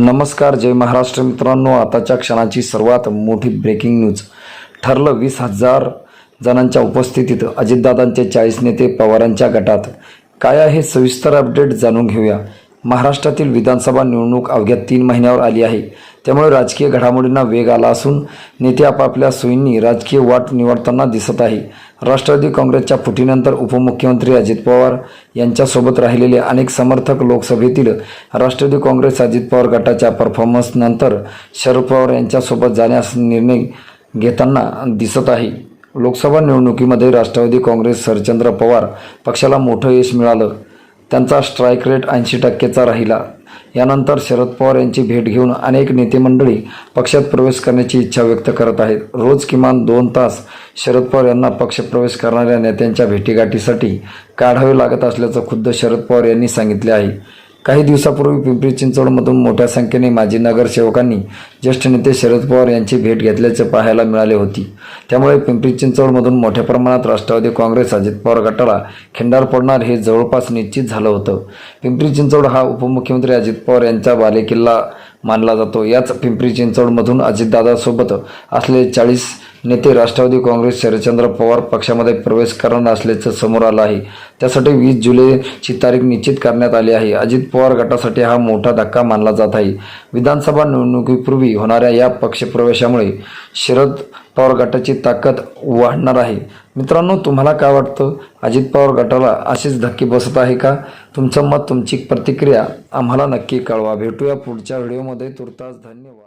नमस्कार जय महाराष्ट्र मित्रांनो. आताच्या क्षणाची सर्वात मोठी ब्रेकिंग न्यूज ठरलं वीस हजार जणांच्या उपस्थितीत अजितदादांचे चाळीस नेते पवारांच्या गटात. काय आहे सविस्तर अपडेट जाणून घेऊया. महाराष्ट्रातील विधानसभा निवडणूक अवघ्या तीन महिन्यावर आली आहे. त्यामुळे राजकीय घडामोडींना वेग आला असून नेते आपापल्या सोयींनी राजकीय वाट निवडताना दिसत आहे. राष्ट्रवादी काँग्रेसच्या फुटीनंतर उपमुख्यमंत्री अजित पवार यांच्यासोबत राहिलेले अनेक समर्थक लोकसभेतील राष्ट्रवादी काँग्रेस अजित पवार गटाच्या परफॉर्मन्सनंतर शरद पवार यांच्यासोबत जाण्यास निर्णय घेताना दिसत आहे. लोकसभा निवडणुकीमध्ये राष्ट्रवादी काँग्रेस सरचंद्र पवार पक्षाला मोठं यश मिळालं. त्यांचा स्ट्राईक रेट ऐंशी टक्केचा राहिला. यानंतर शरद पवार यांची भेट घेऊन अनेक नेते मंडळी पक्षात प्रवेश करण्याची इच्छा व्यक्त करत आहेत. रोज किमान दोन तास शरद पवार यांना पक्षप्रवेश करणाऱ्या नेत्यांच्या भेटीगाठीसाठी काढावे लागत असल्याचं खुद्द शरद पवार यांनी सांगितले आहे. काही दिवसापूर्वी पिंपरी चिंचवडमधून मोठ्या संख्येने माजी नगरसेवकांनी ज्येष्ठ नेते शरद पवार यांची भेट घेतल्याचे पाहायला मिळाले होती. त्यामुळे पिंपरी चिंचवडमधून मोठ्या प्रमाणात राष्ट्रवादी काँग्रेस अजित पवार गटाला खिंडार पडणार हे जवळपास निश्चित झालं होतं. पिंपरी चिंचवड हा उपमुख्यमंत्री अजित पवार यांचा बालेकिल्ला मानला जातो. याच पिंपरी चिंचवडमधून अजितदादासोबत असलेले चाळीस नेते राष्ट्रवादी काँग्रेस शरदचंद्र पवार पक्षामध्ये प्रवेश करणार असल्याचं समोर आलं आहे. त्यासाठी वीस जुलैची तारीख निश्चित करण्यात आली आहे. अजित पवार गटासाठी हा मोठा धक्का मानला जात आहे. विधानसभा निवडणुकीपूर्वी होणाऱ्या या पक्षप्रवेशामुळे शरद पवार गटाची ताकद वाढणार आहे. मित्रांनो तुम्हाला काय वाटतं? अजित पवार गटाला असेच धक्की बसत आहे का? तुमचं मत तुमची प्रतिक्रिया आम्हाला नक्की कळवा. भेटूया पुढच्या व्हिडिओमध्ये. तुर्तास धन्यवाद.